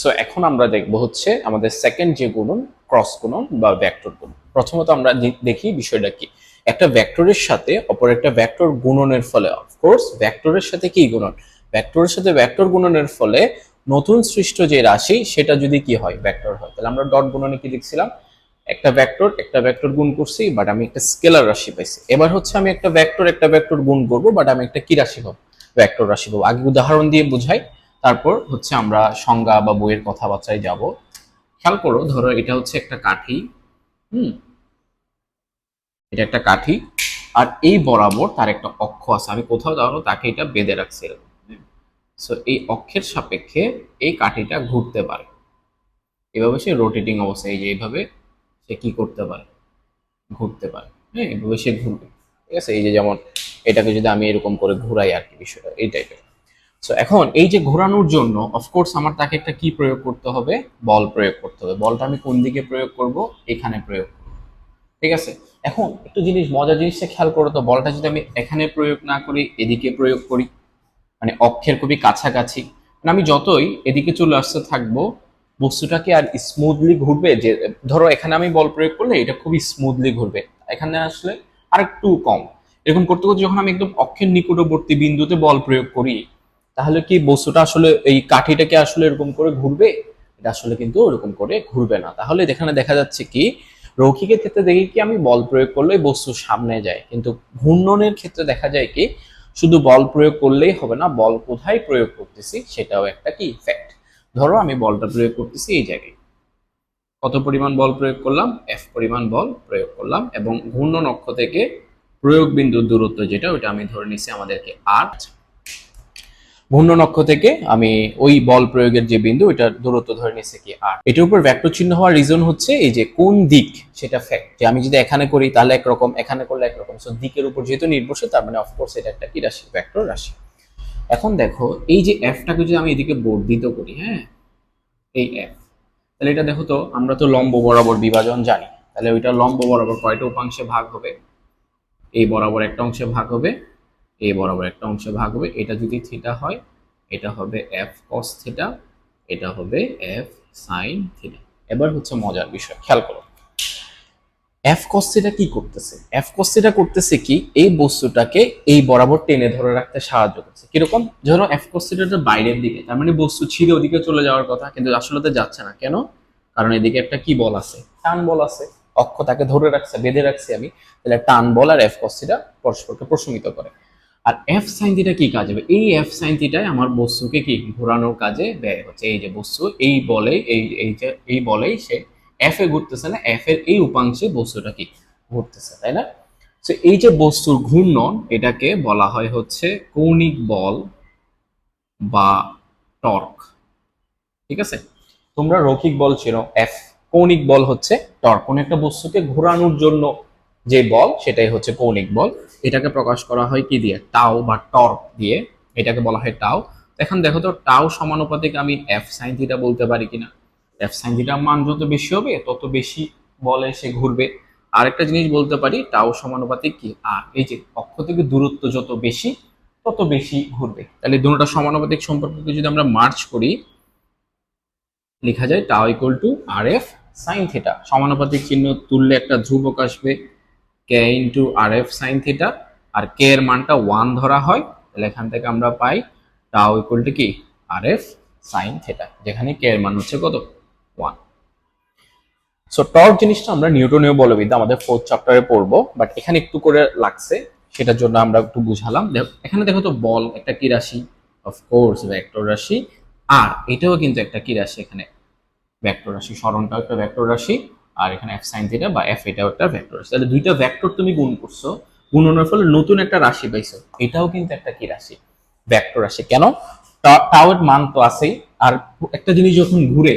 So এখন আমরা দেখব হচ্ছে আমাদের সেকেন্ড যে গুণন ক্রস গুণন বা ভেক্টর গুণন। প্রথমত আমরা দেখি বিষয়টা কি। একটা ভেক্টরের সাথে অপর একটা ভেক্টর গুণনের ফলে অফকোর্স ভেক্টরের সাথে কি গুণন? ভেক্টরের সাথে ভেক্টর গুণনের ফলে নতুন সৃষ্ট যে রাশি, সেটা যদি কি হয় ভেক্টর হয়। তাহলে আমরা ডট গুণনে কি লিখছিলাম? একটা ভেক্টর একটা ভেক্টর গুণ করছি বাট আমি একটা স্কেলার রাশি পাইছি। এবার হচ্ছে আমি একটা ভেক্টর একটা ভেক্টর গুণ করব বাট আমি একটা কি রাশি পাবো ভেক্টর রাশি পাবো আগে উদাহরণ দিয়ে বুঝাই। তারপর হচ্ছে আমরা সংজ্ঞা বা বইয়ের কথাবার্তায় যাব। খেয়াল করো, ধরো এটা হচ্ছে একটা কাঠি, হুম? এটা একটা কাঠি, আর এই বরাবর তার একটা অক্ষ আছে। আমি কোথাও ধরো তাকে এটা বেঁধে রাখছি সো এই অক্ষের সাপেক্ষে এই কাঠিটা ঘুরতে পারে। এভাবে সে রোটেটিং অবস্থায়, এই যে এইভাবে সে কি করতে পারে? ঘুরতে পারে। হ্যাঁ এভাবে সে ঘুরবে। ঠিক আছে? এই যে যেমন এটাকে যদি আমি এরকম করে ঘুরাই আর কি বিষয়টা, এই টাইপের সো এখন এই যে ঘোরানোর জন্য অফকোর্স আমার তাকে একটা কি প্রয়োগ করতে হবে? বল প্রয়োগ করতে হবে। বলটা আমি কোন দিকে প্রয়োগ করব? এখানে প্রয়োগ ঠিক আছে? এখন একটু জিনিস, মজার জিনিসটা খেয়াল করো তো, বলটা যদি আমি এখানে প্রয়োগ না করি, এদিকে প্রয়োগ করি মানে অক্ষের খুবই কাছাকাছি মানে আমি যতই এদিকে চলে আসতে থাকব, বস্তুটাকে আর স্মুথলি ঘুরবে, যে ধরো এখানে আমি বল প্রয়োগ করলে এটা খুবই স্মুথলি ঘুরবে। এখানে আসলে আর একটু কম। এরকম করতে করতে যখন আমি একদম অক্ষের নিকটবর্তী বিন্দুতে বল প্রয়োগ করি তাহলে কি বস্তুটা আসলে এই কাঠিটাকে আসলে এরকম করে ঘুরবে? এটা আসলে কিন্তু ওরকম করে ঘুরবে না। তাহলে এখানে দেখা যাচ্ছে কি, রৌখিকের ক্ষেত্রে দেখি কি আমি বল প্রয়োগ করলে বস্তু সামনে যায়। কিন্তু ঘূর্ণনের ক্ষেত্রে দেখা যায় কি, শুধু বল প্রয়োগ করলেই হবে না, বল কোথায় প্রয়োগ করতেছি সেটাও একটা কি ফ্যাক্ট ধরো আমি বলটা প্রয়োগ করতেছি এই জায়গায়। কত পরিমাণ বল প্রয়োগ করলাম? এফ পরিমাণ বল প্রয়োগ করলাম এবং ঘূর্ণন অক্ষ থেকে প্রয়োগ বিন্দুর দূরত্ব যেটা ওটা আমি ধরে নিছি আমাদেরকে আট ঘূর্ণন অক্ষ থেকে আমি ওই বল প্রয়োগের যে বিন্দু এটার দূরত্ব ধরে নিচ্ছে কি আর এটার উপর ভেক্টর চিহ্ন হওয়ার রিজন হচ্ছে এই যে কোন দিক সেটা ফ্যাক্ট যে আমি যদি এখানে করি, তাহলে একরকম, এখানে করলে একরকম। সো দিকের উপর যেহেতু নির্ভরশীল, তার মানে অফকোর্স এটা একটা কি রাশি? ভেক্টর রাশি। এখন দেখো, এই যে এফটাকে যদি আমি এদিকে বর্ধিত করি হ্যাঁ? এই এফ তাহলে এটা দেখো তো, আমরা তো লম্ব বরাবর বিভাজন জানি। তাহলে ওইটা লম্ব বরাবর কয়টা উপাংশে ভাগ হবে? এই বরাবর একটা অংশে ভাগ হবে। এই বরাবর একটা অংশে ভাগ হবে। এটা যদি থিটা হয়, এটা হবে এফ কস থিটা এটা হবে এফ সাইন থিটা এবার হচ্ছে মজার বিষয়, খেয়াল করো। এফ কস থিটা কি করতেছে? এফ কস থিটা করতেছে কি? এই বস্তুটাকে এই বরাবর টেনে ধরে রাখতে সাহায্য করছে। কীরকম? ধরো এফ কস থিটাটা বাইরের দিকে, তার মানে বস্তু ছিঁড়ে ওদিকে চলে যাওয়ার কথা, কিন্তু আসলে তো যাচ্ছে না। কেন? কারণ এদিকে একটা কি বল আছে? টান বল আছে। অক্ষ তাকে ধরে রাখছে, বেঁধে রাখছি আমি। তাহলে টান বল আর এফ কস থিটা পরস্পরকে প্রশমিত করে। আর এফ সাইন থিটা কি কাজ হবে? এই এফ সাইন থিটায় আমার বস্তুকে কি ঘোরানোর কাজে ব্যয় হচ্ছে। এই যে বস্তু, এই বলে, এই এই যে, এই বলেই সে এফ এ ঘুরতেছে না এফ এর এই উপাংশে বস্তুটা কি ঘুরতেছে, তাই না? তো এই যে বস্তুর ঘূর্ণন, এটাকে বলা হয় হচ্ছে কৌণিক বল বা টর্ক। ঠিক আছে? তোমরা রৈখিক বল ছিল এফ কৌণিক বল হচ্ছে টর্ক। কোন একটা বস্তুকে ঘোরানোর জন্য যে বল, সেটাই হচ্ছে কৌণিক বল। এটাকে প্রকাশ করা হয় কি দিয়ে? টাও বা টর্ক দিয়ে। এটাকে বলা হয় টাও এখন দেখো তো টাও সমানুপাতিক আমি এফ সাইন থিটা বলতে পারি কিনা? এফ সাইন থিটার মান যত বেশি হবে, তত বেশি বলে সে ঘুরবে। আরেকটা জিনিস বলতে পারি টাও সমানুপাতিক কি? আর এই যে অক্ষ থেকে দূরত্ব যত বেশি, তত বেশি ঘুরবে। তাহলে দুটোটা সমানুপাতিক সম্পর্ককে যদি আমরা মার্চ করি, লেখা যায় টাও equal to R F sine theta সমানুপাতিক চিহ্ন তুললে একটা ধ্রুবক আসবে। K into R F sine theta আর কে এর মানটা ওয়ান ধরা হয়, তাহলে এখান থেকে আমরা পাই টাও ইকুয়াল টু কি? আর এফ সাইন থিটা যেখানে কে এর মান হচ্ছে কত? ওয়ান সো টর্ক জিনিসটা আমরা নিউটনীয় বলবিদ্যা আমাদের ফোর্থ চ্যাপ্টারে পড়ব বাট এখানে একটু করে লাগছে, সেটার জন্য আমরা একটু বুঝালাম। এখানে দেখো তো বল একটা কি রাশি? অফকোর্স ভেক্টর রাশি। আর এটাও কিন্তু একটা কি রাশি এখানে? ভেক্টর রাশি, স্মরণটাও একটা ভেক্টর রাশি। আর এখানে এফ সাইন থিটা বা এফ এটাও একটা ভেক্টর তাহলে দুইটা ভেক্টর তুমি গুণ করছ গুণনের ফলে নতুন একটা রাশি পাইছো। এটাও কিন্তু একটা কি রাশি? ভেক্টর রাশি। কেন? টাও এর মান তো আছেই। আর একটা জিনিস যখন ঘুরে,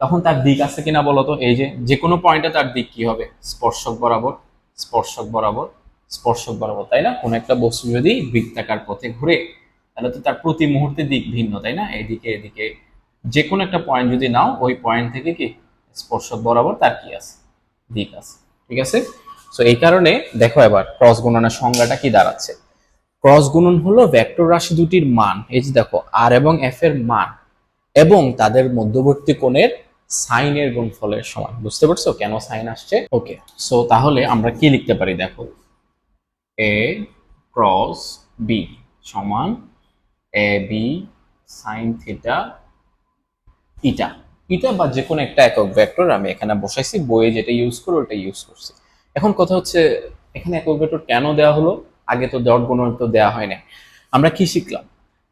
তখন তার দিক আছে কিনা বলতো এই যে যে কোনো পয়েন্টে তার দিক কি হবে? স্পর্শক বরাবর স্পর্শক বরাবর স্পর্শক বরাবর, তাই না? কোন একটা বস্তু যদি বৃত্তাকার পথে ঘুরে, তাহলে তো তার প্রতি মুহূর্তে দিক ভিন্ন, তাই না? এদিকে এদিকে। যে কোনো একটা পয়েন্ট যদি নাও, ওই পয়েন্ট থেকে কি স্পর্শক বরাবর তার কি আছে? দিক আছে। ঠিক আছে? সো এই কারণে দেখো এবার ক্রস গুণনের সংজ্ঞাটা কি দাঁড়াচ্ছে? ক্রস গুণন হলো ভেক্টর রাশি দুটির মান, এই যে দেখো আর এবং এফ এর মান, এবং তাদের মধ্যবর্তী কোণের সাইনের গুণফলের সমান। বুঝতে পারছ? কেন সাইন আসছে? ওকে সো তাহলে আমরা কি লিখতে পারি দেখো? এ ক্রস বি সমান এ বি সাইন থিটা ইটা ইটা বা যে কোনো একটা একক ভেক্টর আমি এখানে বসাইছি, বইয়ে যেটা ইউজ করো ওটা ইউজ করছি। এখন কথা হচ্ছে, এখানে একক ভেক্টর কেন দেওয়া হলো? আগে তো ডট গুণন তো দেওয়া হয় না আমরা কি শিখলাম?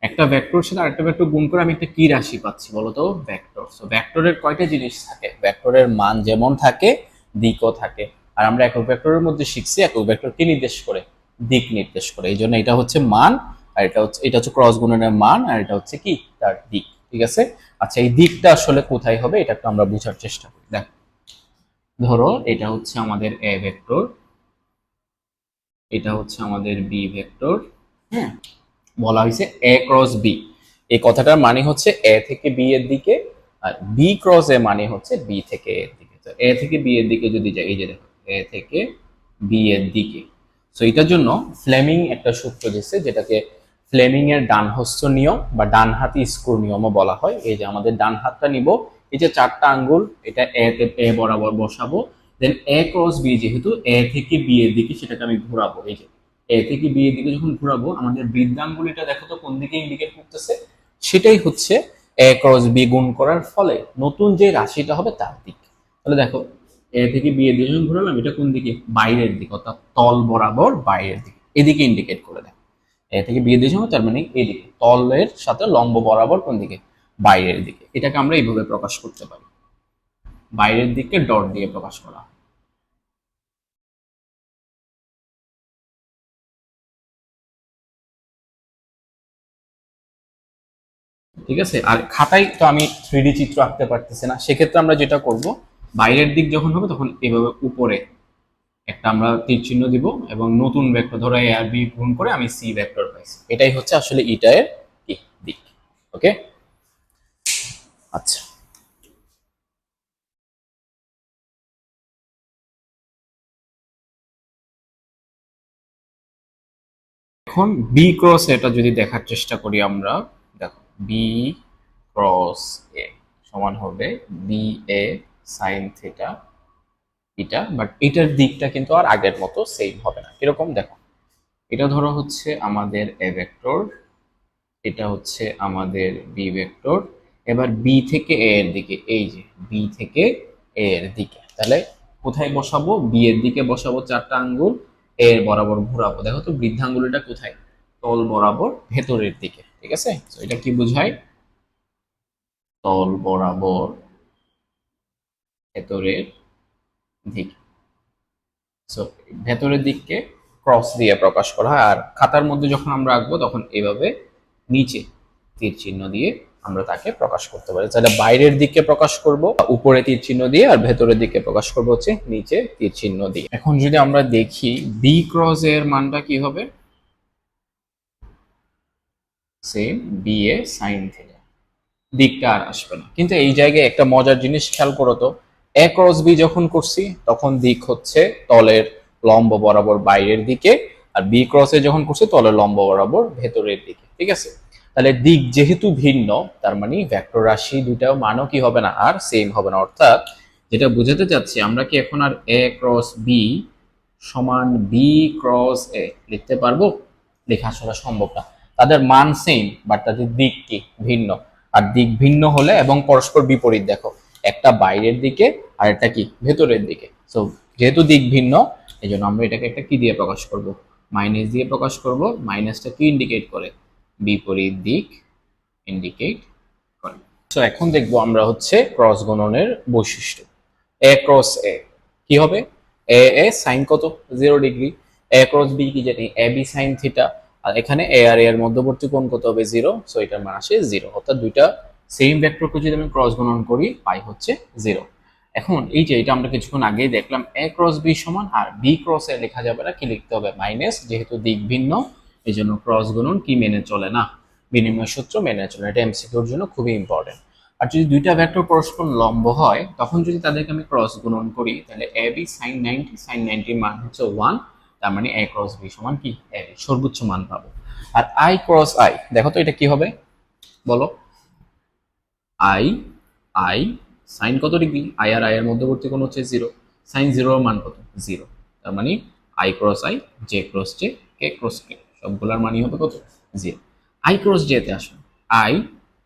একটা ভেক্টর সাথে আরেকটা ভেক্টর গুণ করে আমি একটা কি রাশি পাচ্ছি বলো তো ভেক্টর। সো ভেক্টরের কয়টা জিনিস থাকে? ভেক্টরের মান যেমন থাকে, দিকও থাকে। আর আমরা একক ভেক্টরের মধ্যে শিখছি একক ভেক্টর কি নির্দেশ করে, দিক নির্দেশ করে। এই জন্য এটা হচ্ছে মান, আর এটা হচ্ছে এটা হচ্ছে ক্রস গুণনের মান, আর এটা হচ্ছে কি? তার দিক। ঠিক আছে? আচ্ছা এই দিকটা আসলে কোথায় হবে এটা একটু আমরা বোঝার চেষ্টা করি। দেখো, ধরো এটা হচ্ছে আমাদের এ ভেক্টর, এটা হচ্ছে আমাদের বি ভেক্টর হ্যাঁ? বলা হয়েছে এ ক্রস বি এই কথাটার মানে হচ্ছে এ থেকে বি এর দিকে আর বি ক্রস এ মানে হচ্ছে বি থেকে এর দিকে। তো এ থেকে বি এর দিকে যদি যাই, এই যে দেখো এ থেকে বি এর দিকে। সো এটার জন্য ফ্লেমিং একটা সূত্র দিচ্ছে যেটাকে ফ্লেমিং এর ডান হস্ত নিয়ম বা ডান হাতি স্ক্রু নিয়মও বলা হয়। এই যে আমাদের ডান হাতটা নিব, এই যে চারটা আঙ্গুল, এটা এ তে এ বরাবর বসাবো। দেন এ ক্রস বি যেহেতু এ থেকে বি এর দিকে সেটাকে আমি ঘোরাবো। এই যে এ থেকে বি এর দিকে যখন ঘোরাবো, আমাদের বৃদ্ধাঙ্গুলিটা দেখো তো কোন দিকে ইন্ডিকেট করতেছে? সেটাই হচ্ছে এ ক্রস বি গুণ করার ফলে নতুন যে রাশিটা হবে তার দিক। তাহলে দেখো এ থেকে বি এর দিকে যখন ঘোরালাম, এটা কোন দিকে? বাইরের দিকে, অর্থাৎ তল বরাবর বাইরের দিকে। এদিকে ইন্ডিকেট করে দেয় এ থেকে বি এর তার মানে এদিকে। তলের সাথে লম্ব বরাবর কোন দিকে? বাইরের দিকে। এটাকে আমরা এইভাবে প্রকাশ করতে পারি। বাইরের দিকে ডট দিয়ে প্রকাশ করা। ঠিক আছে? আর খাতায় তো আমি থ্রি চিত্র আঁকতে পারতেছি না। সেক্ষেত্রে আমরা যেটা করব, বাইরের দিক যখন হবে, তখন এভাবে উপরে একটা আমরা তীর চিহ্ন দিব এবং নতুন ভেক্টর ধরো এ আর বি গুণ করে আমি সি ভেক্টর পাইছি। এটাই হচ্ছে আসলে ইটা এর দিক ওকে আচ্ছা। এখন বি ক্রস এটা যদি দেখার চেষ্টা করি আমরা, দেখো বি ক্রস এ সমান হবে বি এ সাইন থিটা এটা বাট এটার দিকটা কিন্তু আর আগের মতো সেম হবে না। এরকম দেখো, এটা ধরো হচ্ছে আমাদের এ ভেক্টর এটা হচ্ছে আমাদের বি ভেক্টর এবার বি থেকে এ এর দিকে, এই যে বি থেকে এ এর দিকে, তাহলে কোথায় বসাবো? বি এর দিকে বসাবো চারটা আঙ্গুল এ এর বরাবর ঘোরাবো। দেখো তো, বৃদ্ধাঙ্গুলিটা কোথায়? তল বরাবর ভেতরের দিকে, ঠিক আছে? তো এটা কি বোঝায়? তল বরাবর ভেতরের দিক। সো ভেতরের দিককে ক্রস দিয়ে প্রকাশ করা হয়, আর খাতার মধ্যে যখন আমরা আঁকবো, তখন এভাবে নিচে তীর চিহ্ন দিয়ে আমরা তাকে প্রকাশ করতে পারি। তাহলে বাইরের দিকে প্রকাশ করব, উপরে তীর চিহ্ন দিয়ে, আর ভেতরের দিকে প্রকাশ করব হচ্ছে নিচে তীর চিহ্ন দিয়ে। এখন যদি আমরা দেখি বি ক্রস এর মানটা কি হবে? Same B A sine theta দিকটা আর আসবে না। কিন্তু এই জায়গায় একটা মজার জিনিস খেয়াল করো তো এ ক্রস বি যখন করছি, তখন দিক হচ্ছে তলের লম্ব বরাবর বাইরের দিকে, আর বি ক্রসে যখন করছি, তলের লম্ব বরাবর ভেতরের দিকে, ঠিক আছে? তাহলে দিক যেহেতু ভিন্ন, তার মানে ভেক্টর রাশি দুইটাও মানও কি হবে না, আর সেম হবে না। অর্থাৎ যেটা বোঝাতে চাচ্ছি, আমরা কি এখন আর এ ক্রস বি সমান বি ক্রস এ লিখতে পারব? লেখা আসলে সম্ভব না। তাদের মান সেম বাট তাদের দিক কি? ভিন্ন। আর দিক ভিন্ন হলে এবং পরস্পর বিপরীত, দেখো। একটা বাইরের দিকে আর একটা কি, ভেতরের দিকে। সো যেহেতু দিক ভিন্ন এই জন্য আমরা এটাকে একটা কি দিয়ে প্রকাশ করব? মাইনাস দিয়ে প্রকাশ করব মাইনাসটা কি ইন্ডিকেট করে? বিপরীত দিক ইন্ডিকেট করে। তো এখন দেখব আমরা হচ্ছে ক্রস গুণনের বৈশিষ্ট্য। এ ক্রস এ কি হবে? এ এ সাইন কত? Zero degree A cross B কি জানি? এ বি সাইন থিটা আর এখানে এ আর এ এর মধ্যবর্তী কোণ কত হবে? জিরো সো এটার মান আসে জিরো অর্থাৎ দুইটা সেম ভেক্টরকে যদি আমি ক্রস গুণন করি পাই হচ্ছে জিরো এখন এই যে এটা আমরা কিছুক্ষণ আগেই দেখলাম এ ক্রস বি সমান আর বি ক্রস লেখা যাবে না, কি লিখতে হবে? মাইনাস যেহেতু দিক ভিন্ন এই জন্য ক্রস গুণন কি মেনে চলে না? বিনিময় সূত্র মেনে চলে এটা এমসিকিউর জন্য খুবই ইম্পর্টেন্ট আর যদি দুইটা ভেক্টর পরস্পর লম্ব হয়, তখন যদি তাদেরকে আমি ক্রস গুণন করি, তাহলে A B sine ninety sine নাইনটির মান হচ্ছে ওয়ান তার মানে এ ক্রস বি সমান কি? এ সর্বোচ্চ মান পাবো। আর আই ক্রস আই দেখো তো এটা কি হবে? বলো। আই আই, সাইন কত ডিগ্রি? আই আর আই এর মধ্যবর্তী কোণ হচ্ছে জিরো। সাইন জিরোর মান কত? জিরো। তার মানে I cross I, J cross J, K cross K, সবগুলোর মানই হবে কত? জিরো। আই ক্রস জেতে আসুন। আই,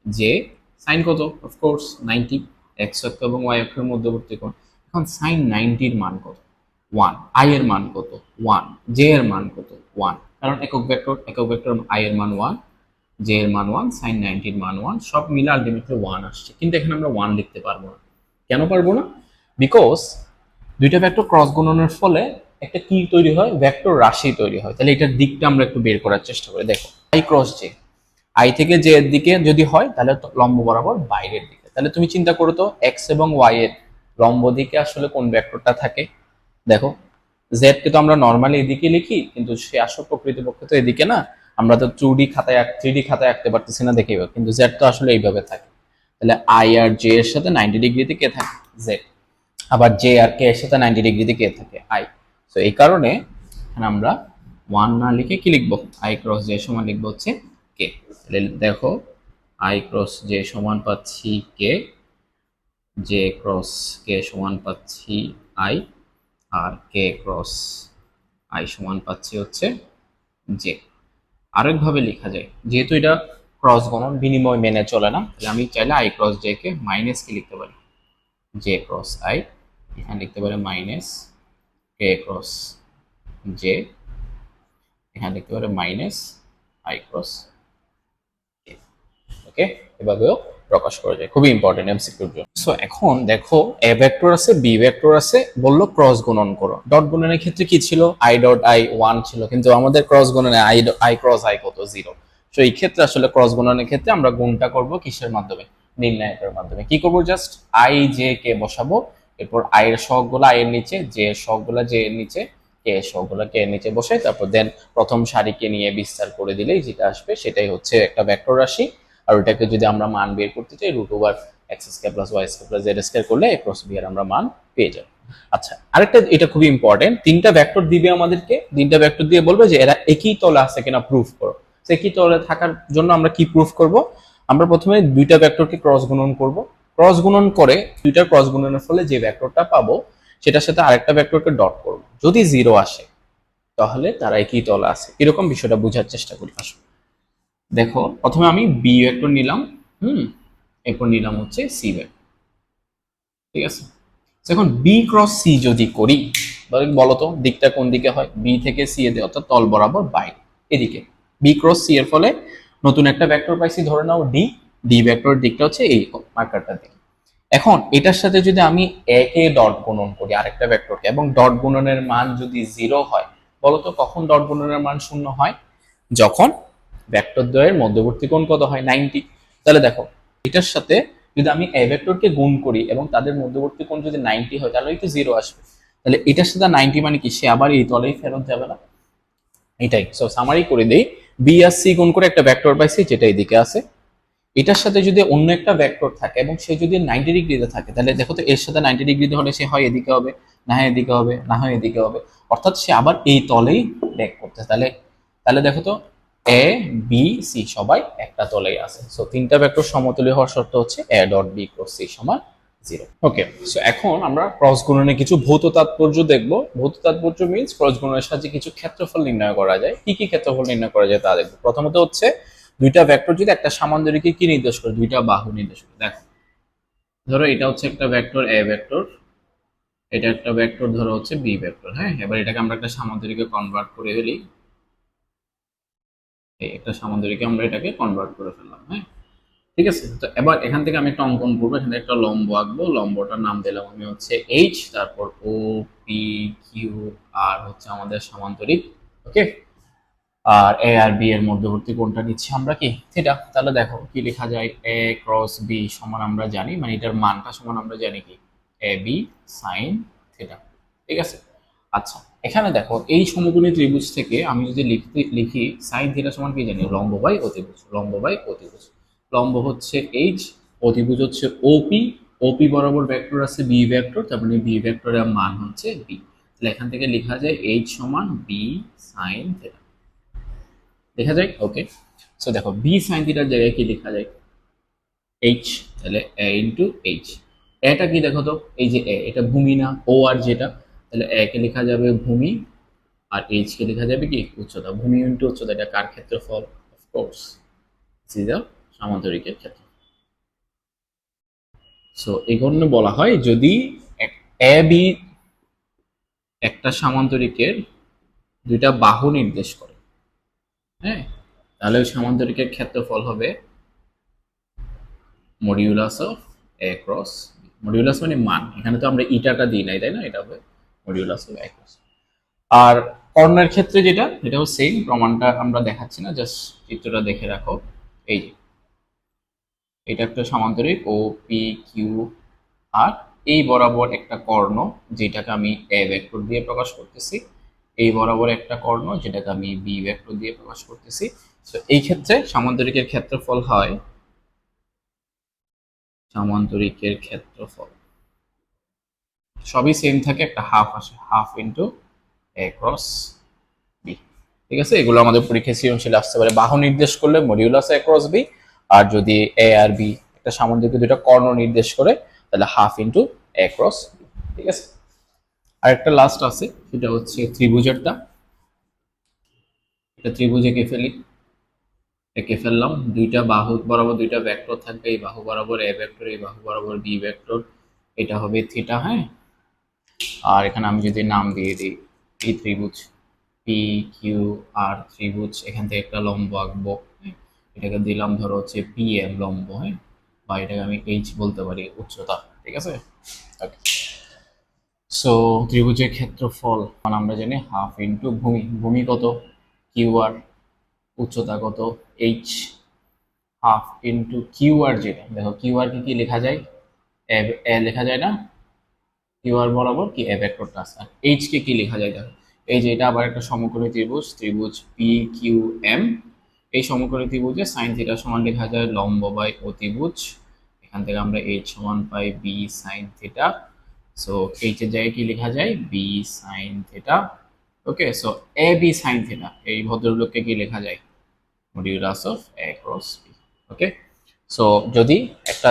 জে, সাইন কত? অফকোর্স নাইনটি, এক্স অক্ষ এবং ওয়াই অক্ষের মধ্যবর্তী কোণ। এখন সাইন নাইনটির মান কত? ওয়ান। আই এর মান কত? ওয়ান। জে এর মান কত? ওয়ান। কারণ একক ভেক্টর একক ভেক্টর আই এর মান ওয়ান। জে এর মান ওয়ান, সাইন নাইনটির মান ওয়ান, সব মিলে আলটিমেটলি ওয়ান আসছে। কিন্তু এখানে আমরা ওয়ান লিখতে পারব না। কেন পারব না? বিকজ দুইটা ভেক্টর ক্রস গুণনের ফলে একটা কি তৈরি হয়? ভেক্টর রাশি তৈরি হয়। তাহলে এটার দিকটা আমরা একটু বের করার চেষ্টা করি। দেখো আই ক্রস জে আই থেকে জে এর দিকে যদি হয়, তাহলে লম্ব বরাবর বাইরের দিকে। তাহলে তুমি চিন্তা করো তো এক্স এবং ওয়াই এর লম্ব দিকে আসলে কোন ভেক্টরটা থাকে? দেখো জেড কে তো আমরা নর্মালি এদিকে লিখি, কিন্তু সে আসল প্রকৃতপক্ষে তো এদিকে না। আমরা তো টু ডি খাতায় থ্রি ডি খাতায় আঁকতে পারতেছি না দেখে কিন্তু জেড তো আসলে এইভাবে থাকে। তাহলে আই আর জে এর সাথে নাইনটি ডিগ্রিতে কে থাকে? জেড আবার জে আর কে এর সাথে নাইনটি ডিগ্রিতে কে থাকে? আই তো এই কারণে এখানে আমরা ওয়ান না লিখে কি লিখব? আই ক্রস জে সমান লিখব হচ্ছে কে তাহলে দেখো আই ক্রস জে সমান পাচ্ছি কে জে ক্রস কে সমান পাচ্ছি আই আর কে ক্রস আই সমান পাচ্ছি হচ্ছে জে আরেকভাবে লেখা যায়। যেহেতু এটা ক্রস গণন, বিনিময় মেনে চলে না, তাহলে আমি চাইলে I cross J K minus কি লিখতে পারি। জে ক্রস আই এখানে লিখতে পারি মাইনাস কে ক্রস জে এখানে লিখতে পারি মাইনাস আই ক্রস ওকে এভাবেও প্রকাশ করা যায়। খুবই ইম্পর্টেন্ট এমসিকিউর জন্য। সো এখন দেখো এ ভেক্টর আছে বি ভেক্টর আছে, বলল ক্রস গুণন করো। ডট গুণনের ক্ষেত্রে কি ছিল? আই ডট আই ওয়ান ছিল। কিন্তু আমাদের ক্রস গুণনে আই আই ক্রস আই কত? জিরো তো এই ক্ষেত্রে আসলে ক্রস গুণনের ক্ষেত্রে আমরা গুণটা করব কিসের মাধ্যমে? নির্ণায়কের মাধ্যমে। কি করব জাস্ট আই জে কে বসাবো। এরপর আই এর সহগুলো আই এর নিচে জে এর সহগুলো জে এর নিচে কে এর সহগুলো কে এর নিচে বসে তারপর দেন প্রথম সারিকে নিয়ে বিস্তার করে দিলেই যেটা আসবে, সেটাই হচ্ছে একটা ভেক্টর রাশি। আর ওটাকে যদি আমরা মান বের করতে চাই root over X square plus Y square plus Z square করলে ক্রস বি এর আমরা মান পেয়ে যাব। আচ্ছা আরেকটা এটা খুবই ইম্পর্টেন্ট তিনটা ভেক্টর দিবে আমাদেরকে। তিনটা ভেক্টর দিয়ে বলবে যে এরা একই তলে আছে কিনা প্রুফ করো। তো একই তলে থাকার জন্য আমরা কি প্রুফ করব? আমরা প্রথমে দুইটা ভেক্টরকে ক্রস গুণন করব। ক্রস গুণন করে দুইটা ক্রস গুণনের ফলে যে ভেক্টরটা পাবো, সেটার সাথে আরেকটা ভেক্টরকে ডট করব। যদি জিরো আসে, তাহলে তারা একই তলে আছে। এরকম বিষয়টা বোঝার চেষ্টা করি আসলে দেখো, প্রথমে আমি বি ভেক্টর নিলাম, হুম? এরপর নিলাম হচ্ছে সি ভেক্টর ঠিক আছে? এখন বি ক্রস সি যদি করি তাহলে বলো তো, দিকটা কোন দিকে হয়? বি থেকে সি এতে অর্থাৎ তল বরাবর বাইরে, এদিকে। বি ক্রস সি এর ফলে নতুন একটা ভেক্টর পাইছি, ধরে নাও ডি ডি ভেক্টর দিকটা হচ্ছে এই মার্কারটা দিকে এখন এটার সাথে যদি আমি একে ডট গুণন করি আরেকটা ভেক্টরকে এবং ডট গুণনের মান যদি জিরো হয় বলতো কখন ডট গুণনের মান শূন্য হয়? যখন ভেক্টর দ্বয়ের মধ্যবর্তী কোণ কত হয়? নাইনটি তাহলে দেখো, এটার সাথে যদি আমি এ ভেক্টরকে গুণ করি এবং তাদের মধ্যবর্তী কোণ যদি নাইনটি হয়, তাহলে তো জিরো আসবে। তাহলে এটার সাথে নাইনটি মানে কি? সে আবার এই তলেই ফেরত যাবে না? এটাই। সো সামারি করে দেই। বি আর সি গুণ করে একটা ভেক্টর পাইছি, যেটা এদিকে আছে। এটার সাথে যদি অন্য একটা ভেক্টর থাকে এবং সে যদি নাইনটি ডিগ্রিতে থাকে, তাহলে দেখো তো, এর সাথে নাইনটি ডিগ্রিতে হলে সে হয় এদিকে হবে, না হয় এদিকে হবে, না হয় এদিকে হবে। অর্থাৎ সে আবার এই তলেই ব্যাক করতে তাহলে তাহলে দেখো তো এ বি সি সবাই একটা তলেই আছে। সো তিনটা ভেক্টর সমতুল্য হওয়ার শর্ত হচ্ছে A dot B cross C সমান জিরো ওকে সো এখন আমরা ক্রস গুণনের কিছু ভৌত তাৎপর্য দেখব। ভৌত তাৎপর্য মিন্স ক্রস গুণনের সাহায্যে কিছু ক্ষেত্রফল নির্ণয় করা যায়। কি কি ক্ষেত্রফল নির্ণয় করা যায় তা দেখব। প্রথমত হচ্ছে, দুইটা ভেক্টর যদি একটা সামান্তরিকে কি নির্দেশ করে? দুইটা বাহু নির্দেশ করে। দেখো, ধরো এটা হচ্ছে একটা ভেক্টর এ ভেক্টর এটা একটা ভেক্টর ধরো হচ্ছে বি ভেক্টর হ্যাঁ এবার এটাকে আমরা একটা সামান্তরিকে কনভার্ট করে ফেলি। এই একটা সামান্তরিকে আমরা এটাকে কনভার্ট করে ফেললাম হ্যাঁ? ঠিক আছে? তো এবার এখান থেকে আমি একটা অঙ্কন করব, এখানে একটা লম্ব আঁকবো, লম্বটার নাম দিলাম আমি হচ্ছে এইচ তারপর ও পি কিউ আর হচ্ছে আমাদের সামান্তরিক, ওকে? আর এ আর বি এর মধ্যবর্তী কোনটা নিচ্ছি আমরা কি? থিটা তাহলে দেখো কি লেখা যায়? এ ক্রস বি সমান আমরা জানি মানে এটার মানটা সমান আমরা জানি কি? এ বি সাইন থিটা ঠিক আছে? আচ্ছা এখানে দেখো, এই সমকোণী ত্রিভুজ থেকে আমি যদি লিখতে, লিখি সাইন থিটা সমান কি জানি? লম্ব বাই অতিভুজ, লম্ব বাই অতিভুজ। লম্ব হচ্ছে এইচ অতিভুজ হচ্ছে ওপি ওপি বরাবর ভেক্টর আছে বি ভেক্টর তার মানে বি ভেক্টরের মান হচ্ছে বি তাহলে এখান থেকে লেখা যায় এইচ সমান বি সাইন থিটা লেখা যায়? ওকে সো দেখো বি সাইন থিটার জায়গায় কি লেখা যায়? এইচ তাহলে এ ইন্টু এইচ এটা কি দেখো তো? এই যে এ এটা ভূমি না ও আর যেটা। তাহলে এ কে লেখা যাবে ভূমি আর এইচ কে লেখা যাবে কি উচ্চতা। ভূমি ইন্টু উচ্চতা, এটা কার ক্ষেত্রফল? অফকোর্স ইজ দ্য সামান্তরিকের ক্ষেত্র সো এই কারণে বলা হয় যদি এ, বি একটা সামান্তরিকের দুইটা বাহু নির্দেশ করে হ্যাঁ? তাহলে ওই সামান্তরিকের ক্ষেত্রফল হবে modulus of A cross modulus মানে মান। এখানে তো আমরা ইটাটা দিই নাই, তাই না? এটা হবে মডিউলাস অফ এ আর কর্ণের ক্ষেত্রে যেটা, এটাও সেম প্রমাণটা আমরা দেখাচ্ছি না জাস্ট চিত্রটা দেখে রাখো। এই যে, এটা একটা সমান্তরিক ও পি কিউ আর এই বরাবর একটা কর্ণ যেটাকে আমি এ ভেক্টর দিয়ে প্রকাশ করতেছি, এই বরাবর একটা কর্ণ যেটাকে আমি বি ভেক্টর দিয়ে প্রকাশ করতেছি। তো এই ক্ষেত্রে সামান্তরিকের ক্ষেত্রফল হয়, সামান্তরিকের ক্ষেত্রফল। সবই সেম থাকে, একটা হাফ আসে half into A cross B ঠিক আছে? এগুলো আমাদের পরীক্ষায় সৃজনশীল আসতে পারে। বাহু নির্দেশ করলে মডিউলাস এ ক্রস বি আর যদি এ আর বি একটা সামান্তরিক দুটো কর্ণ নির্দেশ করে, তাহলে half into A cross B ঠিক আছে? আর একটা লাস্ট আছে, সেটা হচ্ছে ত্রিভুজেরটা এটা ত্রিভুজে কে ফেলি। এঁকে ফেললাম। দুইটা বাহু, বরাবর দুইটা ভেক্টর থাকবে, এই বাহু বরাবর এ ভেক্টর এই বাহু বরাবর বি ভেক্টর এটা হবে থিটা হ্যাঁ? আর এখানে আমি যদি নাম দিয়ে দিই এই ত্রিভুজ পি কিউ আর ত্রিভুজ, এখান থেকে একটা লম্ব আঁকবো হ্যাঁ? এটাকে দিলাম ধরো হচ্ছে পি এম লম্ব হ্যাঁ? বা এটাকে আমি এইচ বলতে পারি উচ্চতা, ঠিক আছে? সো ত্রিভুজের ক্ষেত্রফল মানে আমরা জানি হাফ ইন্টু ভূমি ভূমি কত? কিউ আর উচ্চতা কত? H half into Q R যেটা, দেখো কিউ আর কি কি লেখা যায়? এ লেখা যায় না? কিউ আর বরাবর কি? এ আছে আর এইচ কে কি লেখা যায়? দেখো, এই যে এটা আবার একটা সমকোণী ত্রিভুজ ত্রিভুজ পি কিউ এম এই সমকোণী ত্রিভুজে সাইন থিটা সমান লেখা যায় লম্ব বাই অতিভুজ এখান থেকে আমরা এইচ সমান পাই B sine theta so H এর জায়গায় কি লেখা যায়? B sine theta okay so A B sine theta এই ভদ্রলোককে কি লেখা যায়? Modulus of A cross B okay so যদি একটা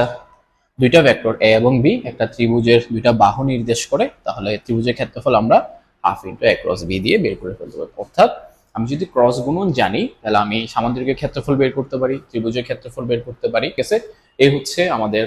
দুইটা ভেক্টর এ এবং বি একটা ত্রিভুজের দুইটা বাহু নির্দেশ করে, তাহলে ত্রিভুজের ক্ষেত্রফল আমরা half into A cross B দিয়ে বের করে ফেলতে পারি। অর্থাৎ আমি যদি ক্রস গুণন জানি, তাহলে আমি সামান্তরিকের ক্ষেত্রফল বের করতে পারি, ত্রিভুজের ক্ষেত্রফল বের করতে পারি। ঠিক আছে? এই হচ্ছে আমাদের